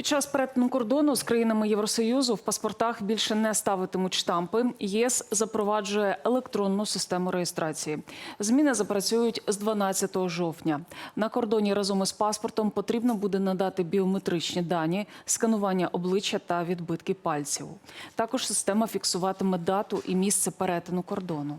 Під час перетину кордону з країнами Євросоюзу в паспортах більше не ставитимуть штампи. ЄС запроваджує електронну систему реєстрації. Зміни запрацюють з 12 жовтня. На кордоні разом із паспортом потрібно буде надати біометричні дані, сканування обличчя та відбитки пальців. Також система фіксуватиме дату і місце перетину кордону.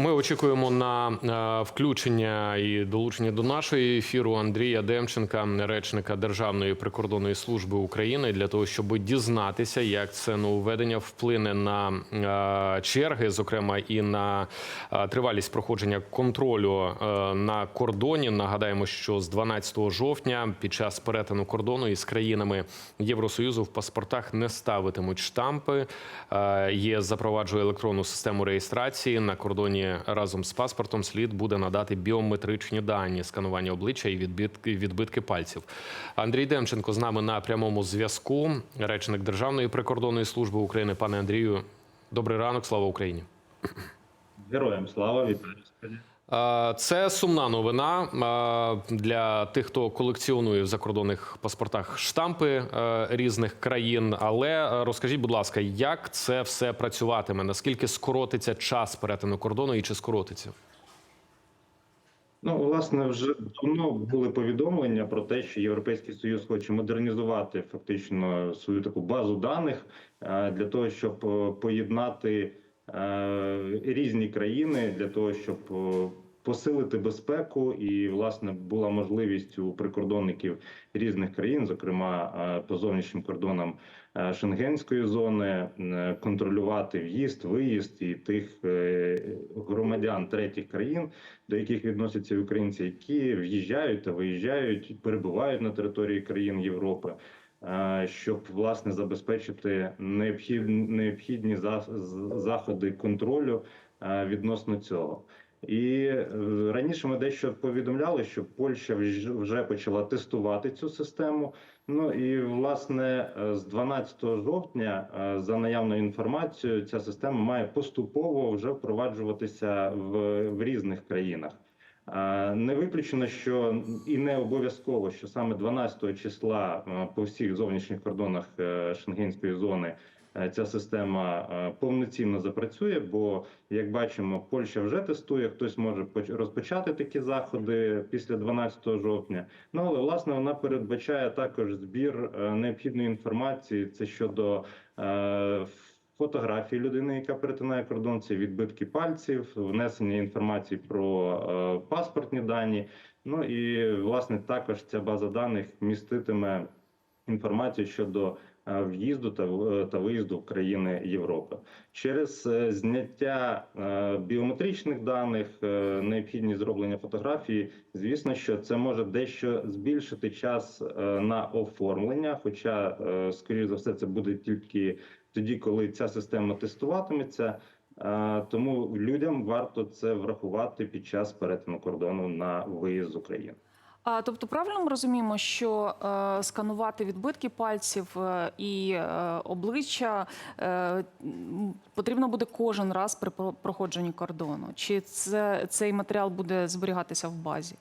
Ми очікуємо на е, включення і долучення до нашого ефіру Андрія Демченка, речника Державної прикордонної служби України, для того, щоб дізнатися, як це нововведення вплине на е, черги, зокрема і на е, тривалість проходження контролю на кордоні. Нагадаємо, що з 12 жовтня під час перетину кордону із країнами Євросоюзу в паспортах не ставитимуть штампи. ЄС запроваджує електронну систему реєстрації на кордоні разом з паспортом. Слід буде надати біометричні дані, сканування обличчя і відбитки, відбитки пальців. Андрій Демченко з нами на прямому зв'язку. Речник Державної прикордонної служби України. Пане Андрію, добрий ранок, слава Україні. Героям слава вітаю. Це сумна новина для тих, хто колекціонує в закордонних паспортах штампи е, різних країн. Але е, розкажіть, будь ласка, як це все працюватиме? Наскільки скоротиться час перетину кордону і чи скоротиться? Ну, власне, вже давно були повідомлення про те, що Європейський Союз хоче модернізувати фактично свою таку базу даних е, для того, щоб поєднати різні країни для того, щоб е, посилити безпеку, і власне була можливість у прикордонників різних країн, зокрема е, по зовнішнім кордонам е, Шенгенської зони, е, контролювати в'їзд, виїзд і тих е, громадян третіх країн, до яких відносяться українці, які в'їжджають та виїжджають, перебувають на території країн Європи. Е, Щоб власне забезпечити необхідні, необхідні заходи контролю е, відносно цього, і е, раніше ми дещо повідомляли, що Польща вж- вже почала тестувати цю систему. Ну і власне з 12 жовтня, за наявною інформацією, ця система має поступово вже впроваджуватися в, в різних країнах. Е, Не виключено, що і не обов'язково, що саме 12 числа е, по всіх зовнішніх кордонах е, Шенгенської зони ця система повноцінно запрацює. Бо, як бачимо, Польща вже тестує, хтось може поч- розпочати такі заходи після 12 жовтня. Ну але власне вона передбачає також збір необхідної інформації. Це щодо фотографії людини, яка перетинає кордон, це відбитки пальців, внесення інформації про е, паспортні дані. Ну і власне також ця база даних міститиме інформацію щодо е, в'їзду та в- та виїзду в країни Європи через е, зняття е, біометричних даних, е, необхідні зроблення фотографії. Звісно, що це може дещо збільшити час е, на оформлення. Хоча, е, скоріш за все, це буде тільки тоді, коли ця система тестуватиметься. Тому людям варто це врахувати під час перетину кордону на виїзд з України. А тобто, правильно ми розуміємо, що е, сканувати відбитки пальців е, і е, обличчя е, потрібно буде кожен раз при про- проходженні кордону? Чи це цей матеріал буде зберігатися в базі?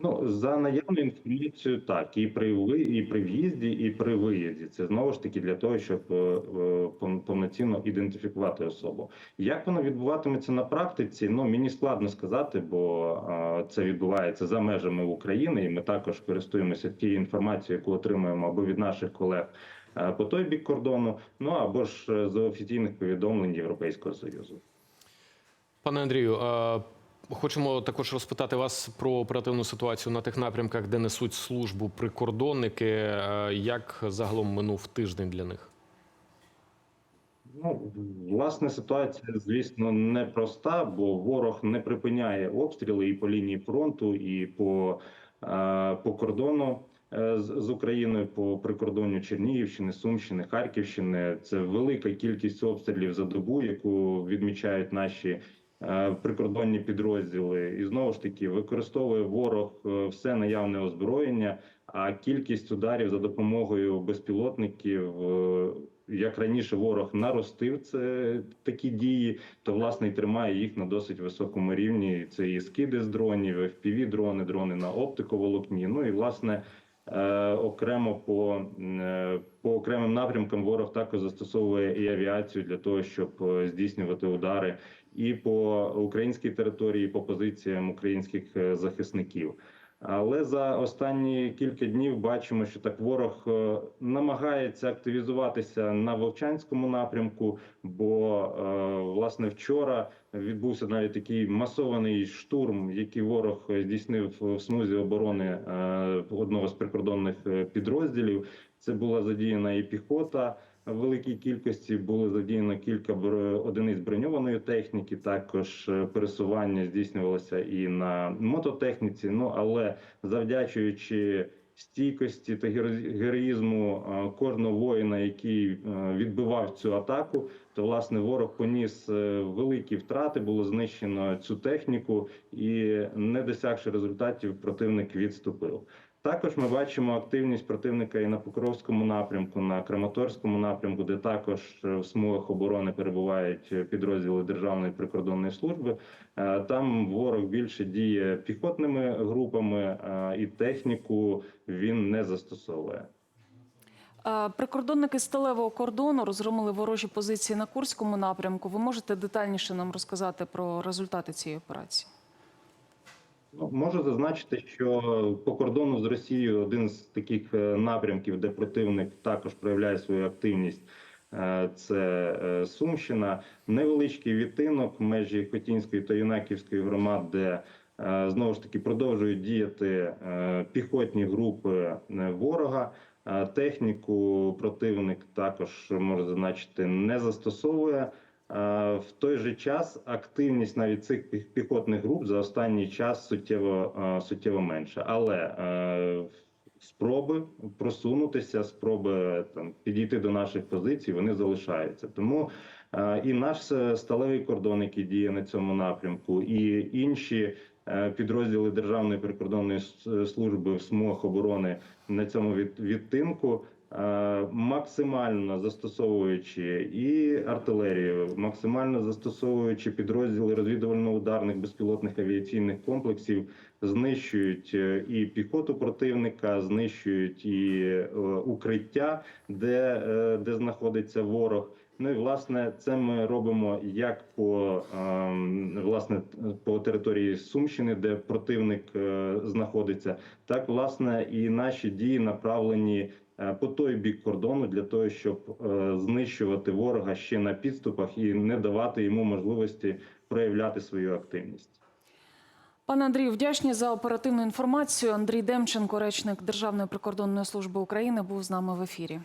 Ну за наявною інформацією, так і при і при в'їзді, і при виїзді. Це знову ж таки для того, щоб е, е, повноцінно ідентифікувати особу. Як воно відбуватиметься на практиці? Ну мені складно сказати, бо е, це відбувається за межами України, і ми також користуємося тією інформацією, яку отримуємо або від наших колег по той бік кордону, ну або ж е, з офіційних повідомлень Європейського союзу. Пане Андрію, е, хочемо також розпитати вас про оперативну ситуацію на тих напрямках, де несуть службу прикордонники. Е, Як загалом минув тиждень для них? Ну, власне, ситуація, звісно, непроста, бо ворог не припиняє обстріли і по лінії фронту, і по, е, по кордону е, з, Україною, по прикордонню Чернігівщини, Сумщини, Харківщини. Це велика кількість обстрілів за добу, яку відмічають наші прикордонні підрозділи. І знову ж таки використовує ворог е, все наявне озброєння. А кількість ударів за допомогою безпілотників е, як раніше ворог наростив це такі дії, то власне і тримає їх на досить високому рівні. Це і скиди з дронів, fpv дрони, дрони на оптиковолокні. Ну і власне. Е, окремо по, е, по окремим напрямкам ворог також застосовує і авіацію для того, щоб е, здійснювати удари і по українській території, і по позиціям українських захисників. Але за останні кілька днів бачимо, що так ворог е, намагається активізуватися на Вовчанському напрямку. Бо е, власне вчора відбувся навіть такий масований штурм, який ворог здійснив в смузі оборони е, одного з прикордонних підрозділів. Це була задіяна і піхота в великій кількості. Було задіяно кілька одиниць броньованої техніки. Також е, пересування здійснювалося і на мототехніці. Ну але завдячуючи стійкості та геро- героїзму е, кожного воїна, який е, відбивав цю атаку, то власне ворог поніс великі втрати. Було знищено цю техніку, і не досягши результатів, противник відступив. Також ми бачимо активність противника і на Покровському напрямку, на Краматорському напрямку, де також е, в смугах оборони перебувають е, підрозділи Державної прикордонної служби. Е, Там ворог більше діє піхотними групами і техніку він не застосовує. Прикордонники сталевого кордону розгромили ворожі позиції на Курському напрямку. Ви можете детальніше нам розказати про результати цієї операції? Ну, можу зазначити, що по кордону з Росією один з таких е, напрямків, де противник також проявляє свою активність. е, Це е, Сумщина, невеличкий відтинок межі Хотінської та Юнаківської громад, де знову ж таки продовжують діяти піхотні групи ворога. Техніку противник також може зазначити не застосовує. Е, В той же час активність навіть цих піхотних груп за останній час суттєво е, суттєво менша, але е, спроби просунутися, спроби там підійти до наших позицій, вони залишаються. Тому і наш сталевий кордон, який діє на цьому напрямку, і інші підрозділи Державної прикордонної служби в смугах оборони на цьому від- відтинку. Е, Максимально застосовуючи і артилерію, максимально застосовуючи підрозділи розвідувально-ударних безпілотних авіаційних комплексів, знищують е, і піхоту противника, знищують і е, укриття, де, де знаходиться ворог. Ну і власне це ми робимо як по власне по території Сумщини, де противник знаходиться, так власне і наші дії направлені по той бік кордону для того, щоб е, знищувати ворога ще на підступах і не давати йому можливості проявляти свою активність. Пане Андрію, вдячні за оперативну інформацію. Андрій Демченко, речник Державної прикордонної служби України, був з нами в ефірі.